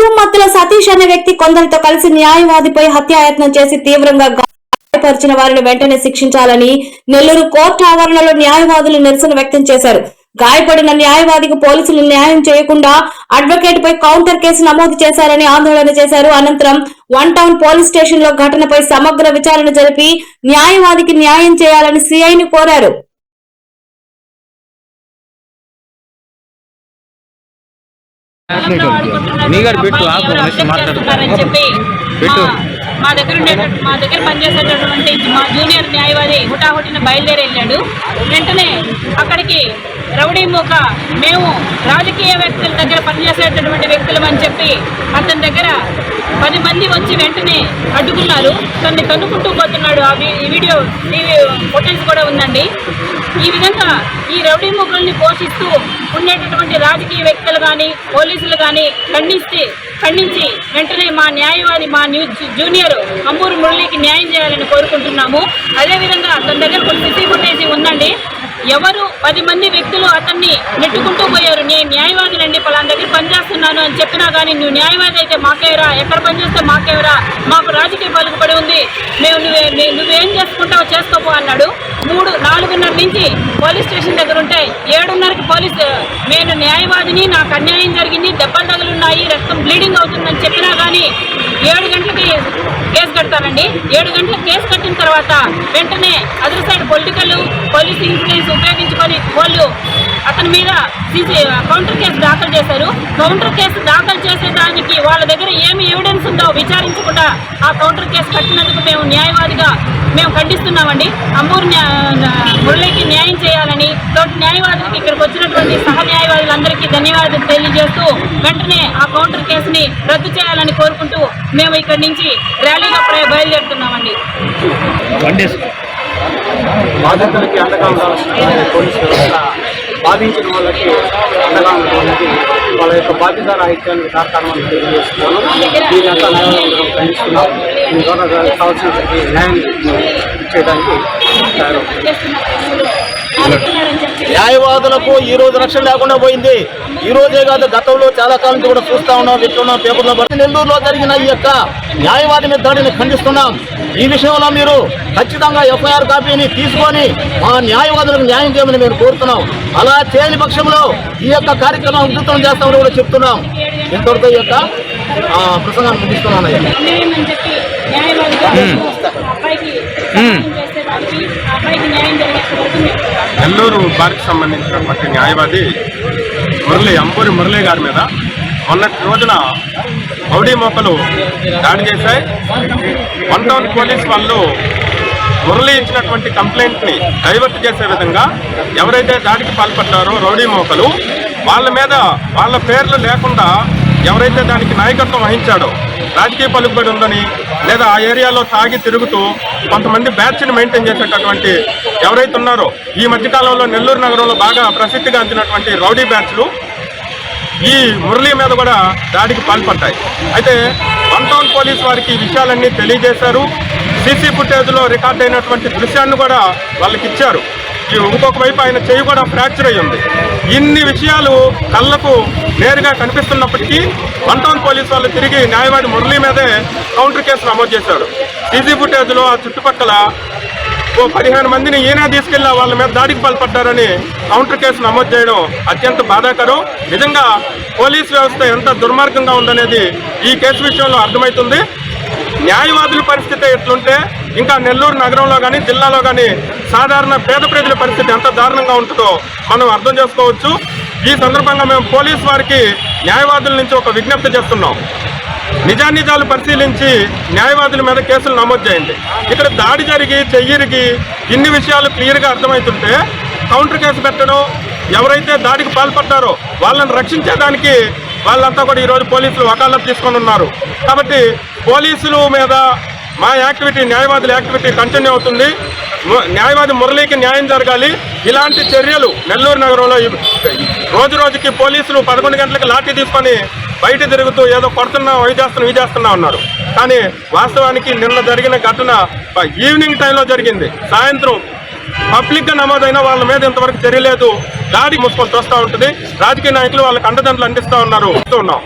మద్యం మత్తులో సతీష్ అనే వ్యక్తి కొందరితో కలిసి న్యాయవాదిపై హత్యాయత్నం చేసి తీవ్రంగా గాయపరిచిన వారిని వెంటనే శిక్షించాలని నెల్లూరు కోర్టు ఆవరణలో న్యాయవాదులు నిరసన వ్యక్తం చేశారు. గాయపడిన న్యాయవాదికి పోలీసులు న్యాయం చేయకుండా అడ్వకేట్ పై కౌంటర్ కేసు నమోదు చేశారని ఆందోళన చేశారు. అనంతరం వన్ టౌన్ పోలీస్ స్టేషన్లో ఘటనపై సమగ్ర విచారణ జరిపి న్యాయవాదికి న్యాయం చేయాలని సిఐని కోరారు. పెట్టు మా దగ్గర ఉండేటట్టు మా దగ్గర పనిచేసేటటువంటి మా జూనియర్ న్యాయవాది హుటాహుటిన బయలుదేరి వెళ్ళాడు వెంటనే అక్కడికి రౌడీ మూక మేము రాజకీయ వ్యక్తుల దగ్గర పనిచేసేటటువంటి వ్యక్తులం అని చెప్పి అతని దగ్గర పది మంది వచ్చి వెంటనే అడ్డుకున్నారు. తనని తన్నుకుంటూ పోతున్నాడు. ఆ వీ- వీడియో టీవీ ఫుటేజ్ కూడా ఉందండి. ఈ విధంగా ఈ రౌడీ మూకల్ని పోషిస్తూ ఉండేటటువంటి రాజకీయ వ్యక్తులు కానీ పోలీసులు కానీ ఖండిస్తే ఖండించి వెంటనే మా న్యాయవాది మా న్యూ జూనియర్ అంబూరు మురళికి న్యాయం చేయాలని కోరుకుంటున్నాము. అదేవిధంగా తన దగ్గర కొన్ని సిసి ఫుటేజ్ ఉందండి. ఎవరు పది మంది వ్యక్తులు అతన్ని నెట్టుకుంటూ పోయారు. నేను న్యాయవాదినండి పలానా దగ్గర పనిచేస్తున్నాను అని చెప్పినా కానీ నువ్వు న్యాయవాది అయితే మాకేవరా? ఎక్కడ పనిచేస్తే మాకేవరా? మాకు రాజకీయ పలుకుబడి ఉంది. మేము నువ్వే నువ్వేం చేసుకుంటావు చేసుకోపో అన్నాడు. మూడు నాలుగున్నర నుంచి పోలీస్ స్టేషన్ దగ్గర ఉంటే ఏడున్నరకి పోలీస్ నేను న్యాయవాదిని నాకు అన్యాయం జరిగింది దెబ్బలు తగులున్నాయి రక్తం బ్లీడింగ్ అవుతుందని చెప్పినా కానీ ఏడు గంటలకి కేసు కడతారండి ఏడు గంటలకు కేసు వచ్చిన తర్వాత వెంటనే other side political police influence ఉపయోగించుకొని వాళ్ళు అతని మీద కౌంటర్ కేసు దాఖలు చేశారు. కౌంటర్ కేసు దాఖలు చేసేదానికి వాళ్ళ దగ్గర ఏమి ఎవిడెన్స్ ఉందో విచారించకుండా ఆ కౌంటర్ కేసు కట్టినందుకు మేము న్యాయవాదిగా మేము ఖండిస్తున్నామండి. అమ్మూరు న్యా- మురళికి న్యాయం చేయాలని తోటి న్యాయవాదులకి ఇక్కడికి వచ్చినటువంటి సహ న్యాయవాదులందరికీ ధన్యవాదాలు తెలియజేస్తూ వెంటనే ఆ కౌంటర్ కేసుని రద్దు చేయాలని కోరుకుంటూ మేము ఇక్కడి నుంచి ర్యాలీగా బయలుదేరుతున్నామండి. బాధితులకి అండగా ఉండాల్సిన పోలీసు వ్యవస్థ బాధించిన వాళ్ళకి అండగా ఉండడానికి వాళ్ళ యొక్క బాధ్యత రాహిత్యానికి సహకారం తెలియజేస్తున్నాను దీనంతా న్యాయం ఖండిస్తున్నాం దీని ద్వారా కావాల్సిన న్యాయం చేయడానికి తయారవుతుంది న్యాయవాదులకు ఈ రోజు రక్షణ లేకుండా పోయింది. ఈ రోజే కాదు గతంలో చాలా కాలం నుంచి కూడా చూస్తా ఉన్నాం వింటున్నాం పేపర్లో నెల్లూరులో జరిగిన ఈ యొక్క న్యాయవాది మీద దాడిని ఖండిస్తున్నాం. ఈ విషయంలో మీరు ఖచ్చితంగా ఎఫ్ఐఆర్ కాపీని తీసుకొని మా న్యాయవాదులకు న్యాయం చేయమని మేము కోరుతున్నాం. అలా చేయని పక్షంలో ఈ యొక్క కార్యక్రమం ఉధృతం చేస్తామని కూడా చెప్తున్నాం. ఇంతవరకు ఈ యొక్క ప్రసంగాన్ని ముగిస్తున్నాను నెల్లూరు బార్కి సంబంధించినటువంటి న్యాయవాది మురళి అంబూరి మురళి గారి మీద మొన్నటి రోజున రౌడీ మోకలు దాడి చేశాయి. వన్ టౌన్ పోలీస్ వాళ్ళు మురళి ఇచ్చినటువంటి కంప్లైంట్ని డైవర్ట్ చేసే విధంగా ఎవరైతే దాడికి పాల్పడ్డారో రౌడీ మోకలు వాళ్ళ మీద వాళ్ళ పేర్లు లేకుండా ఎవరైతే దానికి నాయకత్వం వహించాడో రాజకీయ పలుకుబడి ఉందని లేదా ఆ ఏరియాలో తాగి తిరుగుతూ కొంతమంది బ్యాచ్ని మెయింటైన్ చేసేటటువంటి ఎవరైతే ఉన్నారో ఈ మధ్యకాలంలో నెల్లూరు నగరంలో బాగా ప్రసిద్ధిగాంచినటువంటి రౌడీ బ్యాచ్లు ఈ మురళి మీద కూడా దాడికి పాల్పడ్డాయి. అయితే వన్ టౌన్ పోలీస్ వారికి ఈ విషయాలన్నీ తెలియజేశారు. సీసీ ఫుటేజ్లో రికార్డ్ అయినటువంటి దృశ్యాన్ని కూడా వాళ్ళకి ఇచ్చారు ఈ ఇంకొక వైపు ఆయన చెయ్యి కూడా ఫ్రాక్చర్ అయ్యింది ఉంది. ఇన్ని విషయాలు కళ్ళకు నేరుగా కనిపిస్తున్నప్పటికీ వన్ టౌన్ పోలీస్ వాళ్ళు తిరిగి న్యాయవాది మురళి మీదే కౌంటర్ కేసు నమోదు చేశారు. సీసీ ఫుటేజ్లో ఆ చుట్టుపక్కల ఓ పదిహేను మందిని ఈయన తీసుకెళ్ళి వాళ్ళ మీద దాడికి పాల్పడ్డారని కౌంటర్ కేసు నమోదు చేయడం అత్యంత బాధాకరం. నిజంగా పోలీస్ వ్యవస్థ ఎంత దుర్మార్గంగా ఉందనేది ఈ కేసు విషయంలో అర్థమవుతుంది. న్యాయవాదుల పరిస్థితి ఎట్లుంటే ఇంకా నెల్లూరు నగరంలో కానీ జిల్లాలో కానీ సాధారణ పేద ప్రజల పరిస్థితి ఎంత దారుణంగా ఉంటుందో మనం అర్థం చేసుకోవచ్చు. ఈ సందర్భంగా మేము పోలీస్ వారికి న్యాయవాదుల నుంచి ఒక విజ్ఞప్తి చేస్తున్నాం. నిజానిజాలు పరిశీలించి న్యాయవాదుల మీద కేసులు నమోదు చేయండి. ఇక్కడ దాడి జరిగి చెయ్యిరిగి ఇన్ని విషయాలు క్లియర్గా అర్థమవుతుంటే కౌంటర్ కేసు పెట్టడం ఎవరైతే దాడికి పాల్పడ్డారో వాళ్ళని రక్షించేదానికి వాళ్ళంతా కూడా ఈరోజు పోలీసులు వకాలత్ తీసుకొని ఉన్నారు. కాబట్టి పోలీసులు మీద మా యాక్టివిటీ న్యాయవాదుల యాక్టివిటీ కంటిన్యూ అవుతుంది. న్యాయవాది మురళీకి న్యాయం జరగాలి. ఇలాంటి చర్యలు నెల్లూరు నగరంలో రోజు రోజుకి పోలీసులు పదకొండు గంటలకు లాఠీ తీసుకొని బయట తిరుగుతూ ఏదో కొడుతున్నాం అవి చేస్తున్నాం ఉన్నారు. కానీ వాస్తవానికి నిన్న జరిగిన ఘటన ఈవినింగ్ టైంలో జరిగింది. సాయంత్రం పబ్లిక్గా నమోదైన వాళ్ళ మీద ఇంతవరకు చర్యలేదు దాడి ముసుకొని చూస్తూ ఉంటుంది. రాజకీయ నాయకులు వాళ్ళకి అండదండలు అందిస్తూ ఉన్నారు. చూస్తూ ఉన్నాం.